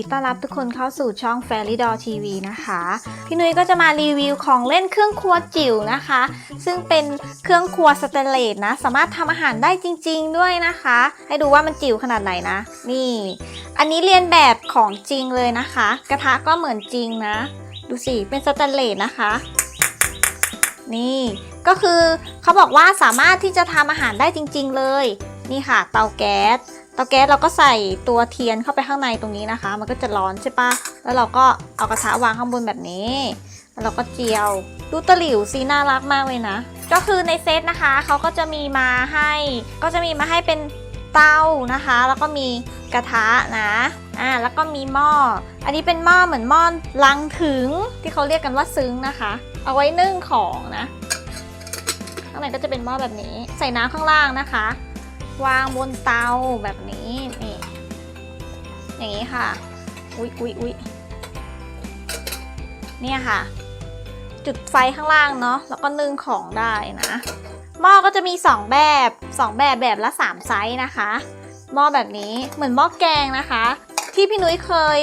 ดีต้อนรับทุกคนเข้าสู่ช่อง f a i r y d o l TV นะคะ พี่นุ้ยก็จะมารีวิวของเล่นเครื่องครัวจิ๋วนะคะ ซึ่งเป็นเครื่องครัวสเตนเลสนะ สามารถทำอาหารได้จริง ๆ ด้วยนะคะ ให้ดูว่ามันจิ๋วขนาดไหนนะ นี่ อันนี้เรียนแบบของจริงเลยนะคะ กระทะก็เหมือนจริงนะ ดูสิ เป็นสแตนเลสนะคะ นี่ก็คือเขาบอกว่าสามารถที่จะทำอาหารได้จริง ๆ เลย นี่ค่ะ เตาแก๊ส ตาแก๊สเราก็ใส่ตัวเทียนเข้าไปข้างในตรงนี้นะคะ มันก็จะร้อนใช่ปะแล้วเราก็เอากระทะวางข้างบนแบบนี้ แล้วเราก็เจียว ดูตะหลิวซีน่ารักมากเลยนะ ก็คือในเซตนะคะเขาก็จะมีมาให้ ก็จะมีมาให้เป็นเตานะคะ แล้วก็มีกระทะนะ อ่า แล้วก็มีหม้อ อันนี้เป็นหม้อเหมือนหม้อลังถึงที่เขาเรียกกันว่าซึ้งนะคะ เอาไว้นึ่งของนะ ข้างในก็จะเป็นหม้อแบบนี้ ใส่น้ำข้างล่างนะคะ วางบนเตาแบบนี้นี่อย่างนี้ค่ะ อุ๊ยอุ๊ยอุ๊ยเนี่ยค่ะ จุดไฟข้างล่างเนาะแล้วก็นึ่งของได้นะหม้อก็จะมี 2 แบบ 2 แบบแบบละ 3 ไซส์นะคะหม้อแบบนี้เหมือนหม้อแกงนะคะ ที่พี่นุ้ยเคย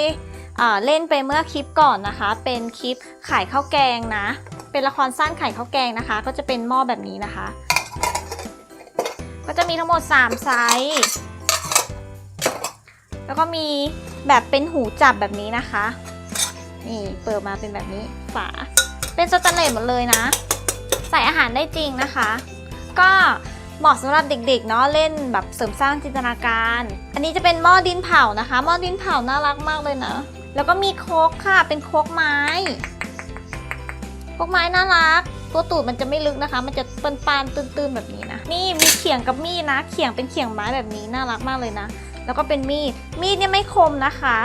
เเล่นไปเมื่อคลิปก่อนนะคะ เป็นคลิปขายข้าวแกงนะ เป็นละครสั้นขายข้าวแกงนะคะ ก็จะเป็นหม้อแบบนี้นะคะ ก็จะมีทั้งหมด 3 ไซส์แล้วก็มีแบบเป็นหูจับแบบนี้นะคะ นี่เปิดมาเป็นแบบนี้ฝา เป็นสแตนเลสหมดเลยนะ ใส่อาหารได้จริงนะคะ ก็เหมาะสำหรับเด็กๆเนาะเล่นแบบเสริมสร้างจินตนาการ อันนี้จะเป็นหม้อดินเผานะคะหม้อดินเผาน่ารักมากเลยนะ แล้วก็มีโคกค่ะเป็นโคกไม้โคกไม้น่ารัก ตัวตูดมันจะไม่ลึกนะคะ มันจะปนปานๆตื้นๆแบบนี้ นี่มีเขียงกับมีดนะ เขียงเป็นเขียงไม้แบบนี้น่ารักมากเลยนะ แล้วก็เป็นมีด มีดเนี่ยไม่คมนะคะ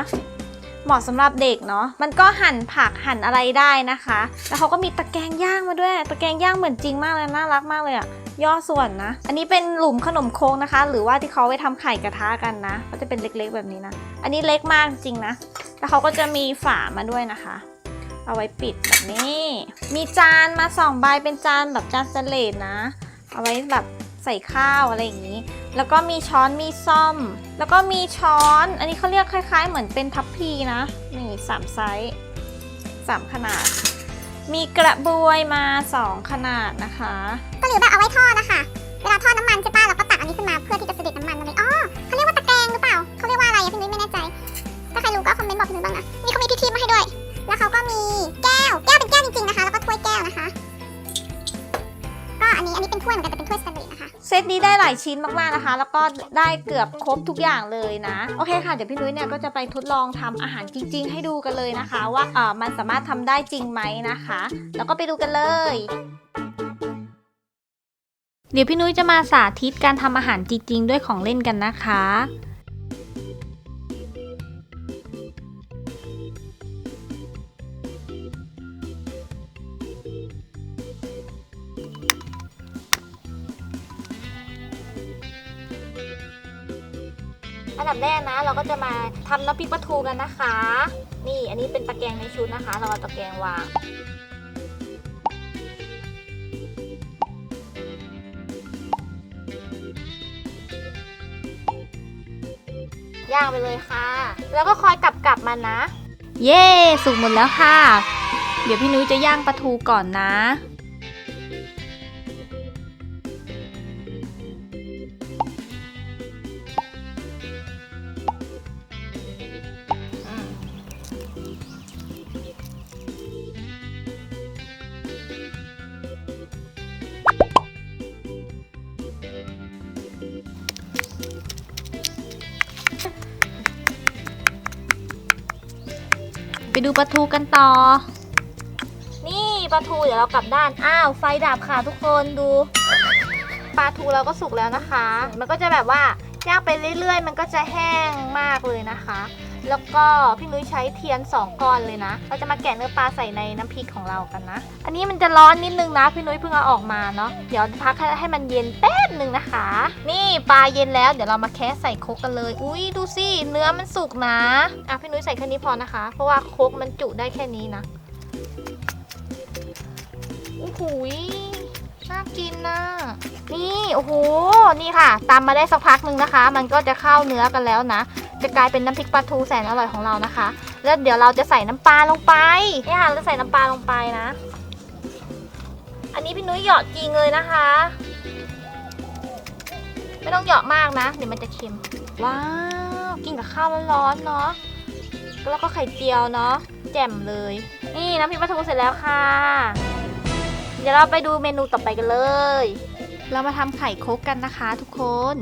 เหมาะสำหรับเด็กเนาะ มันก็หั่นผักหั่นอะไรได้นะคะ แล้วเขาก็มีตะแกรงย่างมาด้วย ตะแกรงย่างเหมือนจริงมากเลยน่ารักมากเลยอะย่อส่วนนะ อันนี้เป็นหลุมขนมโค้งนะคะ หรือว่าที่เขาไว้ทำไข่กระทะกันนะ ก็จะเป็นเล็กๆแบบนี้นะ อันนี้เล็กมากจริงนะ แล้วเขาก็จะมีฝามาด้วยนะคะ เอาไว้ปิดแบบนี้ มีจานมาสองใบเป็นจานแบบจานสเลดนะ เอาไว้แบบใส่ข้าวอะไรอย่างนี้ แล้วก็มีช้อนมีซ่อม แล้วก็มีช้อน อันนี้เขาเรียกคล้ายๆ เหมือนเป็นทัพพีนะ นี่สามไซส์สามขนาด มีกระบวยมาสองขนาดนะคะ ก็หรือแบบเอาไว้ทอดนะคะ เวลาทอดน้ำมันใช่ป่ะเราก็ตักอันนี้ขึ้นมาเพื่อที่จะเสด็จน้ำมันเลยอ๋อเขาเรียกว่าตะแกรงหรือเปล่า เขาเรียกว่าอะไรอะพี่นุ้ยไม่แน่ใจ ถ้าใครรู้ก็คอมเมนต์บอกพี่นุ้ยบ้างนะ นี่เขามีที่คีมาให้ด้วย แล้วเขาก็มีแก้ ถ้วยเหมือนกันแต่เป็นถ้วยสแตนเลสนะคะ เซตนี้ได้หลายชิ้นมากๆนะคะ แล้วก็ได้เกือบครบทุกอย่างเลยนะ โอเคค่ะ เดี๋ยวพี่นุ้ยเนี่ยก็จะไปทดลองทำอาหารจริง ๆ ให้ดูกันเลยนะคะ ว่าเออมันสามารถทำได้จริงไหมนะคะ แล้วก็ไปดูกันเลยเดี๋ยวพี่นุ้ยจะมาสาธิตการทำอาหารจริงๆ ด้วยของเล่นกันนะคะ ดับแรกนะ เราก็จะมาทำน้ำพริกปลาทูกันนะคะ นี่อันนี้เป็นตะแกรงในชุดนะคะ เราเอาตะแกรงวางย่างไปเลยค่ะ แล้วก็คอยกลับกลับมันนะ เย้ สุกหมดแล้วค่ะ เดี๋ยวพี่นุ้ยจะย่างปลาทูก่อนนะ ไปดูปลาทูกันต่อ นี่ปลาทูเดี๋ยวเรากลับด้าน อ้าว ไฟดับค่ะทุกคนดู ปลาทูเราก็สุกแล้วนะคะ มันก็จะแบบว่าย่างไปเรื่อยๆ มันก็จะแห้งมากเลยนะคะ แล้วก็พี่นุ้ยใช้เทียน 2 ก้อนเลยนะ เราจะมาแกะเนื้อปลาใส่ในน้ำพริกของเรากันนะ อันนี้มันจะร้อนนิดนึงนะ พี่นุ้ยเพิ่งเอาออกมาเนาะ เดี๋ยวพักให้มันเย็นแป๊บหนึ่งนะคะ นี่ปลาเย็นแล้ว เดี๋ยวเรามาแคะใส่โคกกันเลย อุ้ยดูสิ เนื้อมันสุกนะ อะพี่นุ้ยใส่แค่นี้พอนะคะ เพราะว่าโคกมันจุได้แค่นี้นะโอ้โหยน่ากินนะนี่ โอ้โห นี่ค่ะ ตามมาได้สักพักหนึ่งนะคะ มันก็จะเข้าเนื้อกันแล้วนะ จะกลายเป็นน้ำพริกปลาทูแสนอร่อยของเรานะคะ แล้วเดี๋ยวเราจะใส่น้ำปลาลงไปนี่ค่ะเราใส่น้ำปลาลงไปนะ อันนี้พี่นุ้ยหยาะจริงเลยนะคะ ไม่ต้องหยาะมากนะ เดี๋ยวมันจะเค็ม ว้าวกินกับข้าวร้อนๆเนาะแล้วก็ไข่เจียวเนาะแจ่มเลย นี่น้ำพริกปลาทูเสร็จแล้วค่ะ เดี๋ยวเราไปดูเมนูต่อไปกันเลย เรามาทำไข่โคกกันนะคะทุกคน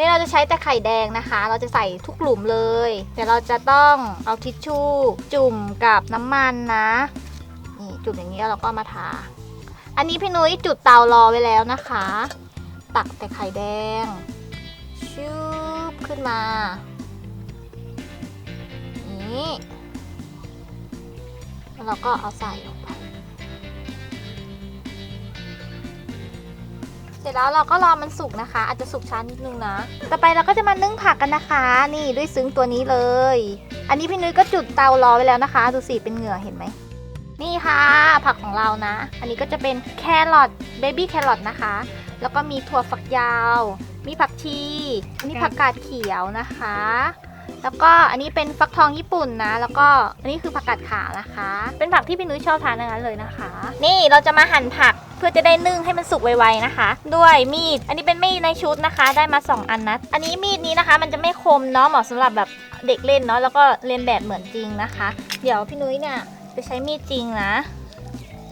นี่เราจะใช้แต่ไข่แดงนะคะ เราจะใส่ทุกหลุมเลย แต่เราจะต้องเอาทิชชู่จุ่มกับน้ำมันนะ นี่จุ่มอย่างนี้แล้วเราก็มาทา อันนี้พี่นุ้ยจุดเตารอไว้แล้วนะคะ ตักแต่ไข่แดงชูบขึ้นมา นี่แล้วเราก็เอาใส่ลงไป ร็จแล้วเราก็รอมันสุกนะคะ อาจจะสุกช้านิดนึงนะ ต่อไปเราก็จะมานึ่งผักกันนะคะ นี่ด้วยซึ้งตัวนี้เลย อันนี้พี่นุ้ยก็จุดเตารอไว้แล้วนะคะดูสิเป็นเหงื่อเห็นไหมนี่ค่ะ ผักของเรานะ อันนี้ก็จะเป็นแครอทเบบี้แครอทนะคะ แล้วก็มีถั่วฝักยาว มีผักชีอันนี้ผักกาดเขียวนะคะ แล้วก็อันนี้เป็นฟักทองญี่ปุ่นนะ แล้วก็อันนี้คือผักกาดขาวนะคะ เป็นผักที่พี่นุ้ยชอบทานทั้งนั้นเลยนะคะ นี่เราจะมาหั่นผัก เพื่อจะได้นึ่งให้มันสุกไวๆนะคะ ด้วยมีด อันนี้เป็นมีดในชุดนะคะ ได้มา 2 อันนะ อันนี้มีดนี้นะคะ มันจะไม่คมเนาะเหมาะสำหรับแบบเด็กเล่นเนาะแล้วก็เรียนแบบเหมือนจริงนะคะ เดี๋ยวพี่นุ้ยเนี่ยจะใช้มีดจริงนะ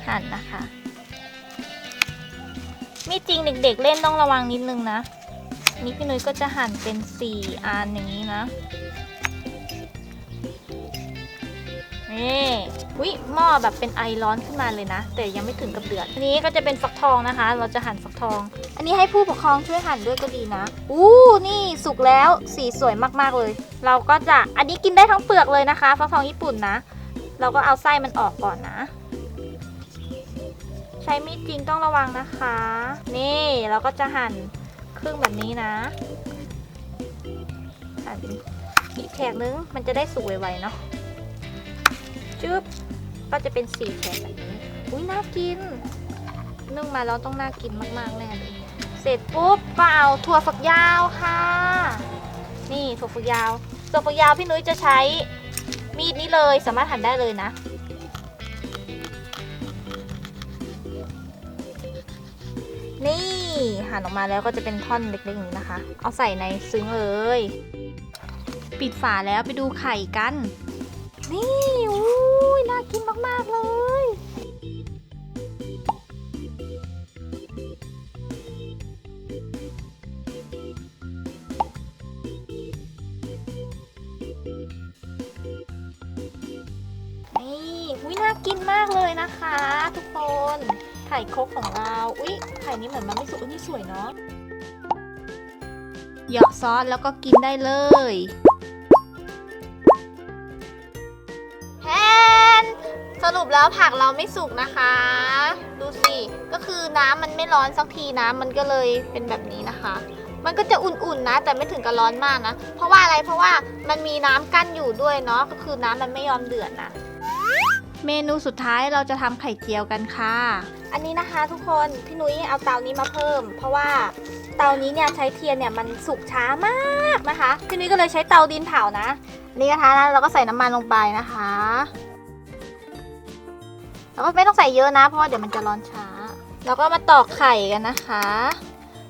หั่นนะคะ มีดจริงเด็กๆเล่นต้องระวังนิดนึงนะนี่พี่นุ้ยก็จะหั่นเป็น 4อันอย่างนี้นะ นี่วิหม้อแบบเป็นไอร้อนขึ้นมาเลยนะ แต่ยังไม่ถึงกับเดือดอันนี้ก็จะเป็นฟักทองนะคะ เราจะหั่นฟักทอง อันนี้ให้ผู้ปกครองช่วยหั่นด้วยก็ดีนะอู้นี่สุกแล้วสีสวยมากๆเลย เราก็จะอันนี้กินได้ทั้งเปลือกเลยนะคะฟักทองญี่ปุ่นนะ เราก็เอาไส้มันออกก่อนนะ ใช้มีดจริงต้องระวังนะคะ นี่เราก็จะหั่นครึ่งแบบนี้นะหั่นเป็นอีกแฉกนึงมันจะได้สุกไวๆเนาะ จึ๊บก็จะเป็นสี่แฉกแบบนี้ อุ้ยน่ากินนึ่งมาแล้วต้องน่ากินมากๆแน่เลยเสร็จปุ๊บก็เอาถั่วฝักยาวค่ะ นี่ถั่วฝักยาวถั่วฝักยาวพี่นุ้ยจะใช้มีดนี้เลยสามารถหั่นได้เลยนะนี่หั่นออกมาแล้วก็จะเป็นท่อนเล็กๆอย่างนี้นะคะ เอาใส่ในซึ้งเลย ปิดฝาแล้วไปดูไข่กัน นี่อุ้ยน่ากินมาก ๆ เลย นี่อุ้ยน่ากินมากเลยนะคะ ทุกคน ไข่ครกของเรา อุ้ยไข่นี้เหมือนมันไม่สุกอันนี้สวยเนาะหยาะซอสแล้วก็กินได้เลย ปแล้วผักเราไม่สุกนะคะ ดูสิ ก็คือน้ำมันไม่ร้อนสักทีน้ำมันก็เลยเป็นแบบนี้นะคะ มันก็จะอุ่นๆนะ แต่ไม่ถึงกับร้อนมากนะ เพราะว่าอะไรเพราะว่ามันมีน้ำกั้นอยู่ด้วยเนาะก็คือน้ำมันไม่ยอมเดือดนะเมนูสุดท้ายเราจะทำไข่เจียวกันค่ะ อันนี้นะคะทุกคนพี่นุ้ยเอาเตานี้มาเพิ่ม เพราะว่าเตานี้เนี่ยใช้เทียนเนี่ยมันสุกช้ามากนะคะพี่นุ้ยก็เลยใช้เตาดินเผานะอันนี้นะคะแล้วเราก็ใส่น้ำมันลงไปนะคะ แล้วก็ไม่ต้องใส่เยอะนะ เพราะว่าเดี๋ยวมันจะร้อนช้า แล้วก็มาตอกไข่กันนะคะ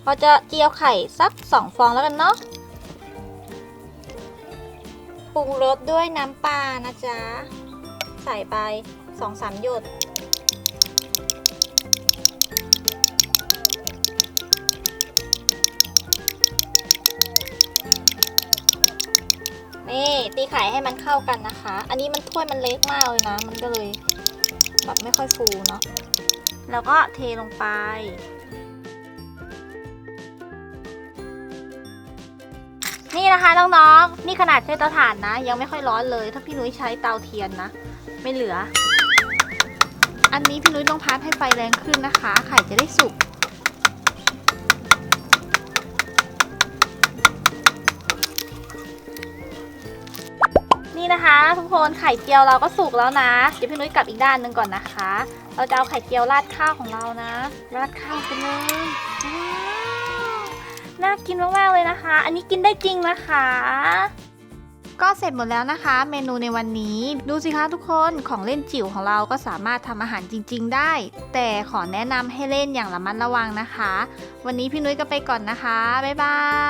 เราจะเจียวไข่สักสองฟองแล้วกันเนาะ ปรุงรสด้วยน้ำปลานะจ๊ะ ใส่ไปสองสามหยดนี่ตีไข่ให้มันเข้ากันนะคะ อันนี้มันถ้วยมันเล็กมากเลยนะ มันก็เลย แบบไม่ค่อยฟูเนาะแล้วก็เทลงไป นี่นะคะน้องๆ นี่ขนาดใช้เตาถ่านนะ ยังไม่ค่อยร้อนเลย ถ้าพี่นุ้ยใช้เตาเทียนนะ ไม่เหลือ อันนี้พี่นุ้ยต้องพัดให้ไฟแรงขึ้นนะคะ ไข่จะได้สุก นี่นะคะ ทุกคนไข่เจียวเราก็สุกแล้วนะเดี๋ยวพี่นุ้ยกลับอีกด้านหนึ่งก่อนนะคะ เราจะเอาไข่เจียวราดข้าวของเรานะราดข้าวไปเลยน่ากินมากๆเลยนะคะ อันนี้กินได้จริงนะคะ ก็เสร็จหมดแล้วนะคะ เมนูในวันนี้ ดูสิคะทุกคนของเล่นจิ๋วของเราก็สามารถทำอาหารจริง ๆ ได้ แต่ขอแนะนำให้เล่นอย่างระมัดระวังนะคะ วันนี้พี่นุ้ยก็ไปก่อนนะคะ บ๊ายบาย